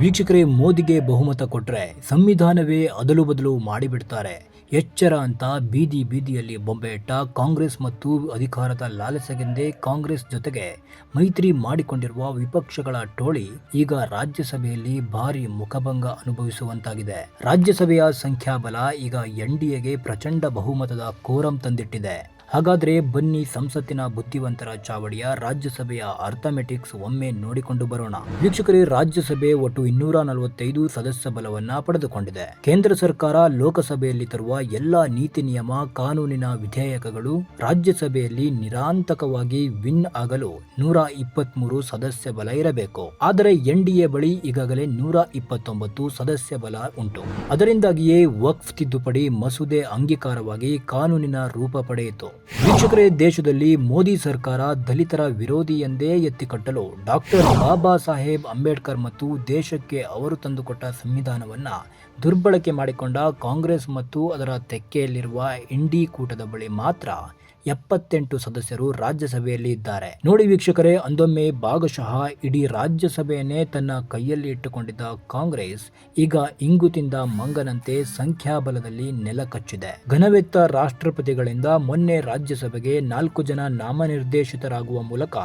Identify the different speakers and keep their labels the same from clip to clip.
Speaker 1: ವೀಕ್ಷಕರೇ, ಮೋದಿಗೆ ಬಹುಮತ ಕೊಟ್ರೆ ಸಂವಿಧಾನವೇ ಅದಲು ಬದಲು ಮಾಡಿಬಿಡ್ತಾರೆ. ಎಚ್ಚರ ಅಂತ ಬೀದಿ ಬೀದಿಯಲ್ಲಿ ಬೊಂಬೆ ಇಟ್ಟ ಕಾಂಗ್ರೆಸ್ ಮತ್ತು ಅಧಿಕಾರದ ಲಾಲಸೆಗೆಂದೇ ಕಾಂಗ್ರೆಸ್ ಜೊತೆಗೆ ಮೈತ್ರಿ ಮಾಡಿಕೊಂಡಿರುವ ವಿಪಕ್ಷಗಳ ಟೋಳಿ ಈಗ ರಾಜ್ಯಸಭೆಯಲ್ಲಿ ಭಾರಿ ಮುಖಭಂಗ ಅನುಭವಿಸುವಂತಾಗಿದೆ. ರಾಜ್ಯಸಭೆಯ ಸಂಖ್ಯಾಬಲ ಈಗ ಎನ್ಡಿಎಗೆ ಪ್ರಚಂಡ ಬಹುಮತದ ಕೋರಂ ತಂದಿಟ್ಟಿದೆ. ಹಾಗಾದ್ರೆ ಬನ್ನಿ ಸಂಸತ್ತಿನ ಬುದ್ಧಿವಂತರ ಚಾವಡಿಯ ರಾಜ್ಯಸಭೆಯ ಅರ್ಥಮೆಟಿಕ್ಸ್ ಒಮ್ಮೆ ನೋಡಿಕೊಂಡು ಬರೋಣ. ವೀಕ್ಷಕರೇ, ರಾಜ್ಯಸಭೆ ಒಟ್ಟು ಇನ್ನೂರ ನಲವತ್ತೈದು ಸದಸ್ಯ ಬಲವನ್ನ ಪಡೆದುಕೊಂಡಿದೆ. ಕೇಂದ್ರ ಸರ್ಕಾರ ಲೋಕಸಭೆಯಲ್ಲಿ ತರುವ ಎಲ್ಲಾ ನೀತಿ ನಿಯಮ ಕಾನೂನಿನ ವಿಧೇಯಕಗಳು ರಾಜ್ಯಸಭೆಯಲ್ಲಿ ನಿರಾಂತಕವಾಗಿ ವಿನ್ ಆಗಲು ನೂರ ಇಪ್ಪತ್ಮೂರು ಸದಸ್ಯ ಬಲ ಇರಬೇಕು. ಆದರೆ ಎನ್ಡಿಎ ಬಳಿ ಈಗಾಗಲೇ ನೂರ ಇಪ್ಪತ್ತೊಂಬತ್ತು ಸದಸ್ಯ ಬಲ ಉಂಟು. ಅದರಿಂದಾಗಿಯೇ ವಕ್ಫ್ ತಿದ್ದುಪಡಿ ಮಸೂದೆ ಅಂಗೀಕಾರವಾಗಿ ಕಾನೂನಿನ ರೂಪ ಪಡೆಯಿತು. ವೀಕ್ಷಕರೇ, ದೇಶದಲ್ಲಿ ಮೋದಿ ಸರ್ಕಾರ ದಲಿತರ ವಿರೋಧಿ ಎಂದೇ ಎತ್ತಿಕಟ್ಟಲು ಡಾಕ್ಟರ್ ಬಾಬಾ ಸಾಹೇಬ್ ಅಂಬೇಡ್ಕರ್ ಮತ್ತು ದೇಶಕ್ಕೆ ಅವರು ತಂದುಕೊಟ್ಟ ಸಂವಿಧಾನವನ್ನು ದುರ್ಬಳಕೆ ಮಾಡಿಕೊಂಡ ಕಾಂಗ್ರೆಸ್ ಮತ್ತು ಅದರ ತೆಕ್ಕೆಯಲ್ಲಿರುವ ಇಂಡಿ ಕೂಟದ ಬಳಿ ಮಾತ್ರ ಎಪ್ಪತ್ತೆಂಟು ಸದಸ್ಯರು ರಾಜ್ಯಸಭೆಯಲ್ಲಿ ಇದ್ದಾರೆ. ನೋಡಿ ವೀಕ್ಷಕರೇ, ಅಂದೊಮ್ಮೆ ಭಾಗಶಃ ಇಡೀ ರಾಜ್ಯಸಭೆಯನ್ನೇ ತನ್ನ ಕೈಯಲ್ಲಿ ಇಟ್ಟುಕೊಂಡಿದ್ದ ಕಾಂಗ್ರೆಸ್ ಈಗ ಇಂಗುತಿಂದ ಮಂಗನಂತೆ ಸಂಖ್ಯಾಬಲದಲ್ಲಿ ನೆಲ ಕಚ್ಚಿದೆ. ಘನವೆತ್ತ ರಾಷ್ಟ್ರಪತಿಗಳಿಂದ ಮೊನ್ನೆ ರಾಜ್ಯಸಭೆಗೆ ನಾಲ್ಕು ಜನ ನಾಮನಿರ್ದೇಶಿತರಾಗುವ ಮೂಲಕ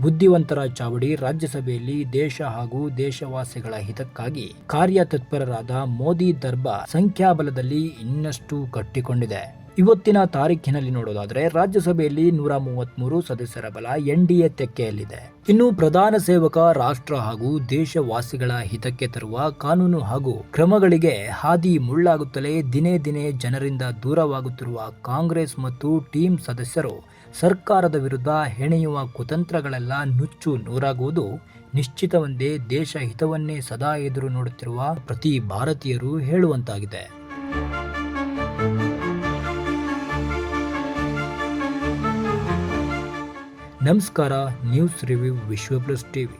Speaker 1: ಬುದ್ಧಿವಂತರ ಚಾವಡಿ ರಾಜ್ಯಸಭೆಯಲ್ಲಿ ದೇಶ ಹಾಗೂ ದೇಶವಾಸಿಗಳ ಹಿತಕ್ಕಾಗಿ ಕಾರ್ಯತತ್ಪರರಾದ ಮೋದಿ ದರ್ಬಾರ್ ಸಂಖ್ಯಾಬಲದಲ್ಲಿ ಇನ್ನಷ್ಟು ಕಟ್ಟಿಕೊಂಡಿದೆ. ಇವತ್ತಿನ ತಾರೀಖಿನಲ್ಲಿ ನೋಡೋದಾದ್ರೆ ರಾಜ್ಯಸಭೆಯಲ್ಲಿ ನೂರ ಮೂವತ್ತ್ಮೂರು ಸದಸ್ಯರ ಬಲ ಎನ್ಡಿಎ ತೆಕ್ಕೆಯಲ್ಲಿದೆ. ಇನ್ನು ಪ್ರಧಾನ ಸೇವಕ ರಾಷ್ಟ್ರ ಹಾಗೂ ದೇಶವಾಸಿಗಳ ಹಿತಕ್ಕೆ ತರುವ ಕಾನೂನು ಹಾಗೂ ಕ್ರಮಗಳಿಗೆ ಹಾದಿ ಮುಳ್ಳಾಗುತ್ತಲೇ ದಿನೇ ದಿನೇ ಜನರಿಂದ ದೂರವಾಗುತ್ತಿರುವ ಕಾಂಗ್ರೆಸ್ ಮತ್ತು ಟೀಮ್ ಸದಸ್ಯರು ಸರ್ಕಾರದ ವಿರುದ್ಧ ಹೆಣೆಯುವ ಕುತಂತ್ರಗಳೆಲ್ಲ ನುಚ್ಚು ನೂರಾಗುವುದು ನಿಶ್ಚಿತವೆಂದೇ ದೇಶ ಹಿತವನ್ನೇ ಸದಾ ಎದುರು ನೋಡುತ್ತಿರುವ ಪ್ರತಿ ಭಾರತೀಯರು ಹೇಳುವಂತಾಗಿದೆ. ನಮಸ್ಕಾರ news review Vishwa plus TV.